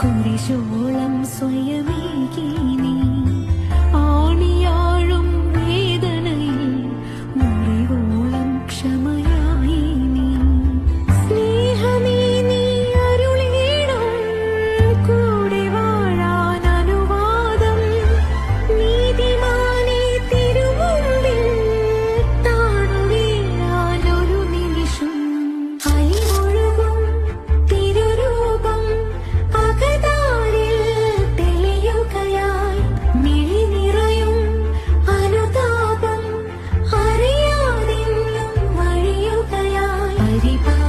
കുരിശോളം സ്വയം Sandeep.